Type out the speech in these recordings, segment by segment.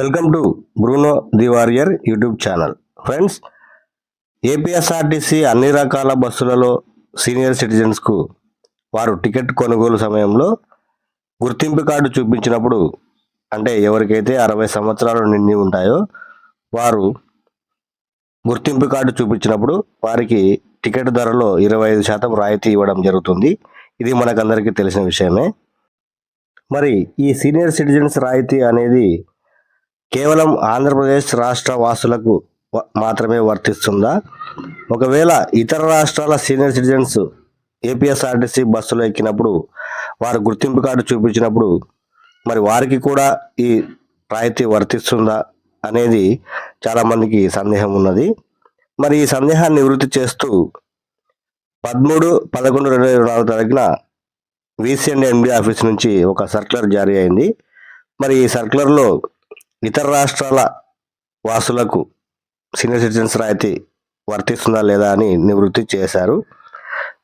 Welcome to Bruno the warrior YouTube channel. Friends APSRTC అన్ని రకాల బస్సులలో సీనియర్ సిటిజన్స్కు వారు టికెట్ కొనుగోలు సమయంలో గుర్తింపు కార్డు చూపించినప్పుడు అంటే ఎవరికైతే అరవై సంవత్సరాలు నిండి ఉంటాయో వారు గుర్తింపు కార్డు చూపించినప్పుడు వారికి టికెట్ ధరలో ఇరవై ఐదు శాతం రాయితీ ఇవ్వడం జరుగుతుంది. ఇది మనకందరికీ తెలిసిన విషయమే. మరి ఈ సీనియర్ సిటిజన్స్ రాయితీ అనేది కేవలం ఆంధ్రప్రదేశ్ రాష్ట్ర వాసులకు మాత్రమే వర్తిస్తుందా? ఒకవేళ ఇతర రాష్ట్రాల సీనియర్ సిటిజన్స్ ఏపీఎస్ఆర్టీసీ బస్సులో ఎక్కినప్పుడు వారు గుర్తింపు కార్డు చూపించినప్పుడు మరి వారికి కూడా ఈ రాయితీ వర్తిస్తుందా అనేది చాలామందికి సందేహం ఉన్నది. మరి ఈ సందేహాన్ని నివృత్తి చేస్తూ పదమూడు పదకొండు రెండు వేల నాలుగు తారీఖున వీసీఎండ్ ఎంబీ ఆఫీస్ నుంచి ఒక సర్క్యులర్ జారీ అయింది. మరి ఈ సర్క్యులర్లో ఇతర రాష్ట్రాల వాసులకు సీనియర్ సిటిజన్స్ రాయితీ వర్తిస్తుందా లేదా అని నివృత్తి చేశారు.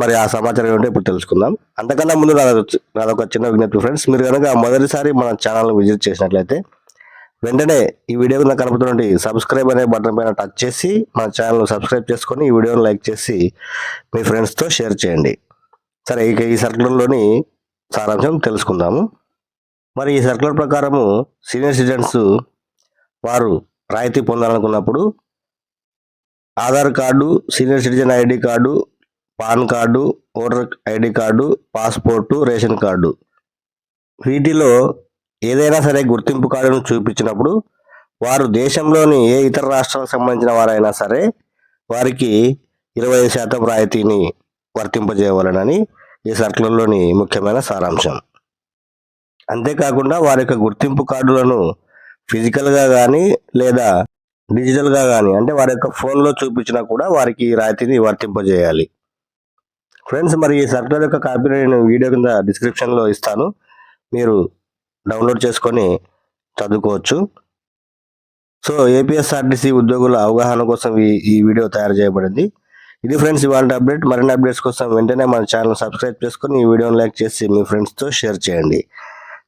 మరి ఆ సమాచారం ఏంటో ఇప్పుడు తెలుసుకుందాం. అంతకన్నా ముందు నాదొక చిన్న విజ్ఞప్తి ఫ్రెండ్స్. మీరు కనుక మొదటిసారి మన ఛానల్ విజిట్ చేసినట్లయితే వెంటనే ఈ వీడియో కింద కనపడుతున్నటువంటి సబ్స్క్రైబ్ అనే బటన్ పైన టచ్ చేసి మన ఛానల్ సబ్స్క్రైబ్ చేసుకొని ఈ వీడియోని లైక్ చేసి మీ ఫ్రెండ్స్తో షేర్ చేయండి. సరే ఇక ఈ సర్కిల్లోని సారాంశం తెలుసుకుందాము. మరి ఈ సర్కులర్ ప్రకారము సీనియర్ సిటిజన్స్ వారు రాయితీ పొందాలనుకున్నప్పుడు Aadhaar card senior citizen ID card PAN card voter ID card passport ration card. వీటిలో ఏదైనా సరే గుర్తింపు కార్డును చూపించినప్పుడు వారు దేశంలోని ఏ ఇతర రాష్ట్రాలకు సంబంధించిన వారైనా సరే వారికి ఇరవై ఐదు శాతం రాయితీని వర్తింపజేయవలనని ఈ సర్కులర్లోని ముఖ్యమైన సారాంశం. అంతేకాకుండా వారి యొక్క గుర్తింపు కార్డులను ఫిజికల్గా కానీ లేదా డిజిటల్గా కానీ అంటే వారి యొక్క ఫోన్లో చూపించినా కూడా వారికి ఈ రాయితీని వర్తింపజేయాలి. ఫ్రెండ్స్ మరి ఈ సర్కులర్ యొక్క కాపీని నేను వీడియో కింద డిస్క్రిప్షన్లో ఇస్తాను. మీరు డౌన్లోడ్ చేసుకొని చదువుకోవచ్చు. సో ఏపీఎస్ఆర్టీసీ ఉద్యోగుల అవగాహన కోసం ఈ ఈ వీడియో తయారు చేయబడింది. ఇది ఫ్రెండ్స్ ఇవాళ అప్డేట్. మరిన్ని అప్డేట్స్ కోసం వెంటనే మన ఛానల్ సబ్స్క్రైబ్ చేసుకొని ఈ వీడియోని లైక్ చేసి మీ ఫ్రెండ్స్తో షేర్ చేయండి.